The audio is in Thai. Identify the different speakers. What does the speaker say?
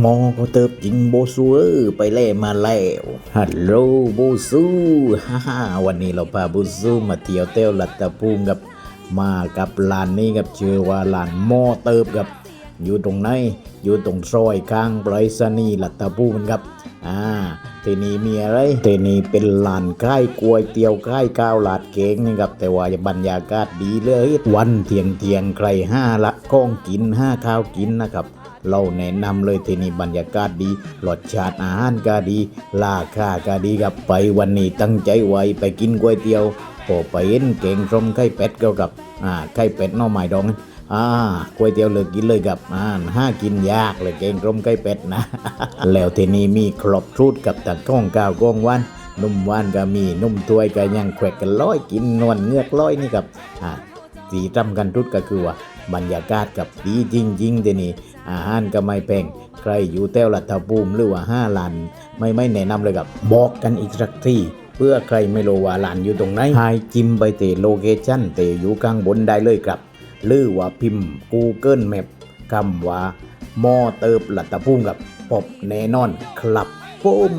Speaker 1: หมอก็เติบจริงโบซูเออไปเล่มาแล้วฮัลโหลโบซูฮ่าฮ่าวันนี้เราพาโบซูมาเที่ยวเต้วลัตตะภูมิกับมากับลานนี้กับชื่อว่าลานหมอเติบกับ อยู่ตรงไหนอยู่ตรงซอยข้างไปรษณีลัตตะภูมิครับอ่าทีนี้มีอะไรทีนี้เป็นลานค่ายกล้วยเตี๋ยวค่ายก้าวลาดเก่งนี่ครับแต่ว่าบรรยากาศดีเลยวันเทียงเทียงใครห้าละก้องกินห้าข้าวกินนะครับ เราแนะนำเลยที่นี้บรรยากาศดีรสชาติอาหารก็ดีราคาก็ดีครับไปวันนี้ตั้งใจไว้ไปกินก๋วยเตี๋ยวพอไปเห็นเก่งส้มไข่เป็ดเกี่ยวกับอ่าไข่เป็ดน่อไม้ดองอ่าก๋วยเตี๋ยวเลิกกินเลยครับอ่าห้ากินยากเลยเก่งส้มไข่เป็ดนะ แล้วทีนี้มีครบชุดกับตะก้องก้าวก้องวันนุ่มวานก็มีนุ่มถ้วยก็ยังแขวกกันร้อยกินนวลเงือกร้อยนี่ครับอ่าสีจำกันทุดก็คือว่าบรรยากาศกับดีจริงๆเดยวนี้ อาหารก็ไม่แพงใครอยู่แต้วลัตตะบูมหรือว่าห้าลานไม่ไม่แนะนำเลยครับ บอกกันอีกสักทีเพื่อใครไม่รู้ว่าลานอยู่ตรงไหนให้จิ้มไปเตโลเคชั่นเตอยู่ข้างบนได้เลยครับหรือว่าพิมพ์ Google Map คำว่ามอเติบลัตตะภูมิกับพบแน่นอนครับปุ้ม